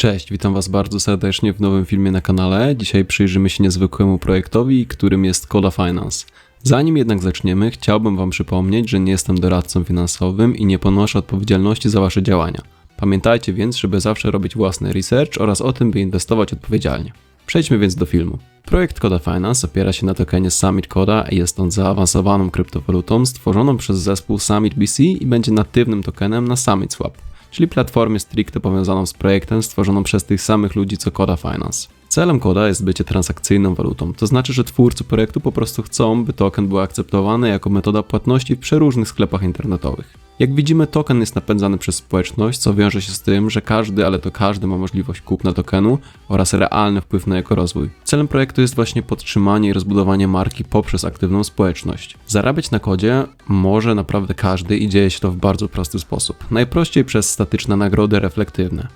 Cześć, witam Was bardzo serdecznie w nowym filmie na kanale. Dzisiaj przyjrzymy się niezwykłemu projektowi, którym jest Coda Finance. Zanim jednak zaczniemy, chciałbym Wam przypomnieć, że nie jestem doradcą finansowym i nie ponoszę odpowiedzialności za Wasze działania. Pamiętajcie więc, żeby zawsze robić własny research oraz o tym, by inwestować odpowiedzialnie. Przejdźmy więc do filmu. Projekt Coda Finance opiera się na tokenie Summit Coda i jest on zaawansowaną kryptowalutą stworzoną przez zespół Summit BC i będzie natywnym tokenem na Summit Swap czyli platformie stricte powiązaną z projektem stworzoną przez tych samych ludzi co Coda Finance. Celem Coda jest bycie transakcyjną walutą, to znaczy, że twórcy projektu po prostu chcą, by token był akceptowany jako metoda płatności w przeróżnych sklepach internetowych. Jak widzimy, token jest napędzany przez społeczność, co wiąże się z tym, że każdy, ale to każdy ma możliwość kupna tokenu oraz realny wpływ na jego rozwój. Celem projektu jest właśnie podtrzymanie i rozbudowanie marki poprzez aktywną społeczność. Zarabiać na kodzie może naprawdę każdy i dzieje się to w bardzo prosty sposób. Najprościej przez statyczne nagrody reflektywne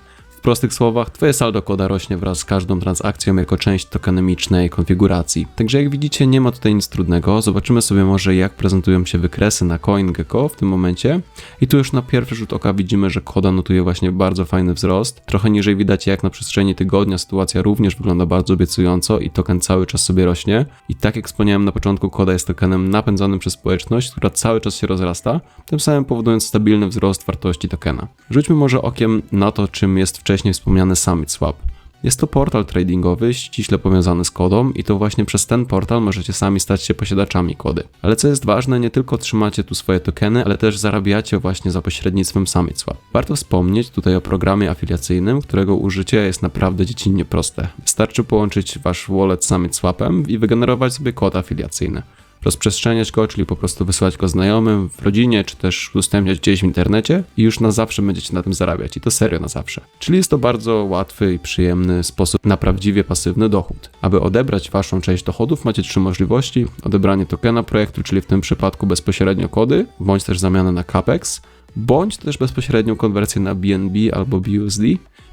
prostych słowach, twoje saldo koda rośnie wraz z każdą transakcją jako część tokenemicznej konfiguracji. Także jak widzicie, nie ma tutaj nic trudnego. Zobaczymy sobie może, jak prezentują się wykresy na CoinGecko w tym momencie. I tu już na pierwszy rzut oka widzimy, że koda notuje właśnie bardzo fajny wzrost. Trochę niżej widać, jak na przestrzeni tygodnia sytuacja również wygląda bardzo obiecująco i token cały czas sobie rośnie. I tak jak wspomniałem na początku, koda jest tokenem napędzanym przez społeczność, która cały czas się rozrasta, tym samym powodując stabilny wzrost wartości tokena. Rzućmy może okiem na to, czym jest wcześniej wcześniej wspomniany Summit Swap. Jest to portal tradingowy ściśle powiązany z kodą i to właśnie przez ten portal możecie sami stać się posiadaczami kody. Ale co jest ważne, nie tylko trzymacie tu swoje tokeny, ale też zarabiacie właśnie za pośrednictwem Summit Swap. Warto wspomnieć tutaj o programie afiliacyjnym, którego użycie jest naprawdę dziecinnie proste. Wystarczy połączyć wasz wallet z Summit Swapem i wygenerować sobie kod afiliacyjny rozprzestrzeniać go, czyli po prostu wysłać go znajomym, w rodzinie, czy też udostępniać gdzieś w internecie i już na zawsze będziecie na tym zarabiać i to serio na zawsze. Czyli jest to bardzo łatwy i przyjemny sposób na prawdziwie pasywny dochód. Aby odebrać waszą część dochodów macie trzy możliwości. Odebranie tokena projektu, czyli w tym przypadku bezpośrednio kody, bądź też zamianę na CAPEX, bądź też bezpośrednią konwersję na BNB albo BUSD,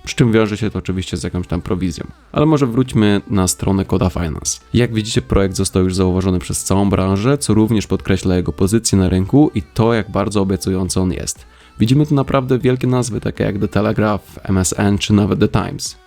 przy czym wiąże się to oczywiście z jakąś tam prowizją. Ale może wróćmy na stronę Coda Finance. Jak widzicie, projekt został już zauważony przez całą branżę, co również podkreśla jego pozycję na rynku i to, jak bardzo obiecujący on jest. Widzimy tu naprawdę wielkie nazwy, takie jak The Telegraph, MSN czy nawet The Times.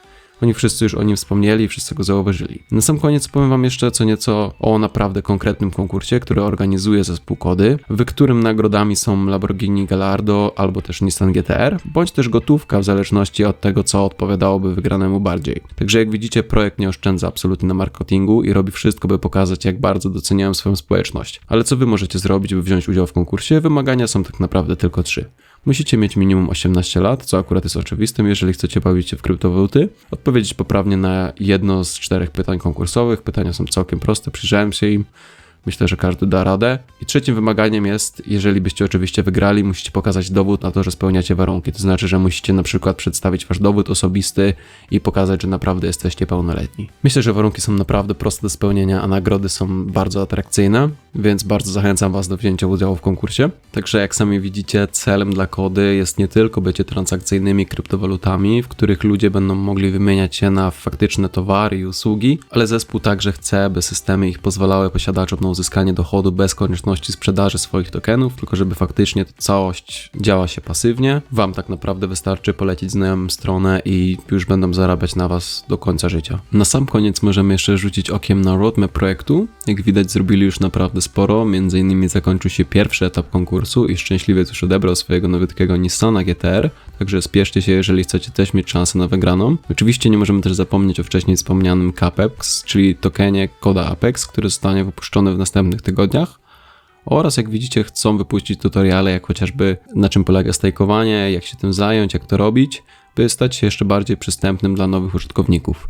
Oni wszyscy już o nim wspomnieli wszyscy go zauważyli. Na sam koniec powiem Wam jeszcze co nieco o naprawdę konkretnym konkursie, który organizuje zespół Kody, w którym nagrodami są Lamborghini Gallardo albo też Nissan GTR, bądź też gotówka w zależności od tego, co odpowiadałoby wygranemu bardziej. Także jak widzicie, projekt nie oszczędza absolutnie na marketingu i robi wszystko, by pokazać, jak bardzo doceniają swoją społeczność. Ale co Wy możecie zrobić, by wziąć udział w konkursie? Wymagania są tak naprawdę tylko trzy. Musicie mieć minimum 18 lat, co akurat jest oczywistym, jeżeli chcecie bawić się w kryptowaluty. Odpowiedzieć poprawnie na jedno z czterech pytań konkursowych. Pytania są całkiem proste, przyjrzałem się im. Myślę, że każdy da radę. I trzecim wymaganiem jest, jeżeli byście oczywiście wygrali, musicie pokazać dowód na to, że spełniacie warunki. To znaczy, że musicie na przykład przedstawić wasz dowód osobisty i pokazać, że naprawdę jesteście pełnoletni. Myślę, że warunki są naprawdę proste do spełnienia, a nagrody są bardzo atrakcyjne, więc bardzo zachęcam was do wzięcia udziału w konkursie. Także jak sami widzicie, celem dla kody jest nie tylko bycie transakcyjnymi kryptowalutami, w których ludzie będą mogli wymieniać się na faktyczne towary i usługi, ale zespół także chce, by systemy ich pozwalały posiadaczom na uzyskanie dochodu bez konieczności sprzedaży swoich tokenów, tylko żeby faktycznie całość działa się pasywnie. Wam tak naprawdę wystarczy polecić znajomym stronę i już będą zarabiać na was do końca życia. Na sam koniec możemy jeszcze rzucić okiem na roadmap projektu. Jak widać zrobili już naprawdę sporo, między innymi zakończył się pierwszy etap konkursu i szczęśliwiec już odebrał swojego nowytkiego Nissana GTR, także spieszcie się, jeżeli chcecie też mieć szansę na wygraną. Oczywiście nie możemy też zapomnieć o wcześniej wspomnianym CAPEX, czyli tokenie koda Apex, który zostanie wypuszczony w następnych tygodniach. Oraz jak widzicie, chcą wypuścić tutoriale, jak chociażby na czym polega stajkowanie, jak się tym zająć, jak to robić, by stać się jeszcze bardziej przystępnym dla nowych użytkowników.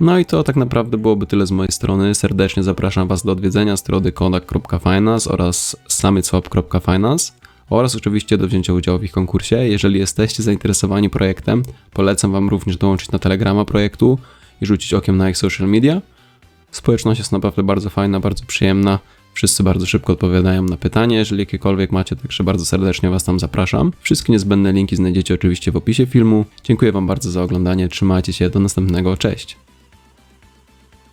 No i to tak naprawdę byłoby tyle z mojej strony. Serdecznie zapraszam Was do odwiedzenia strony kodak.finance oraz summitswap.finance oraz oczywiście do wzięcia udziału w ich konkursie. Jeżeli jesteście zainteresowani projektem, polecam Wam również dołączyć na Telegrama projektu i rzucić okiem na ich social media. Społeczność jest naprawdę bardzo fajna, bardzo przyjemna. Wszyscy bardzo szybko odpowiadają na pytania, jeżeli jakiekolwiek macie, także bardzo serdecznie Was tam zapraszam. Wszystkie niezbędne linki znajdziecie oczywiście w opisie filmu. Dziękuję Wam bardzo za oglądanie, trzymajcie się, do następnego, cześć!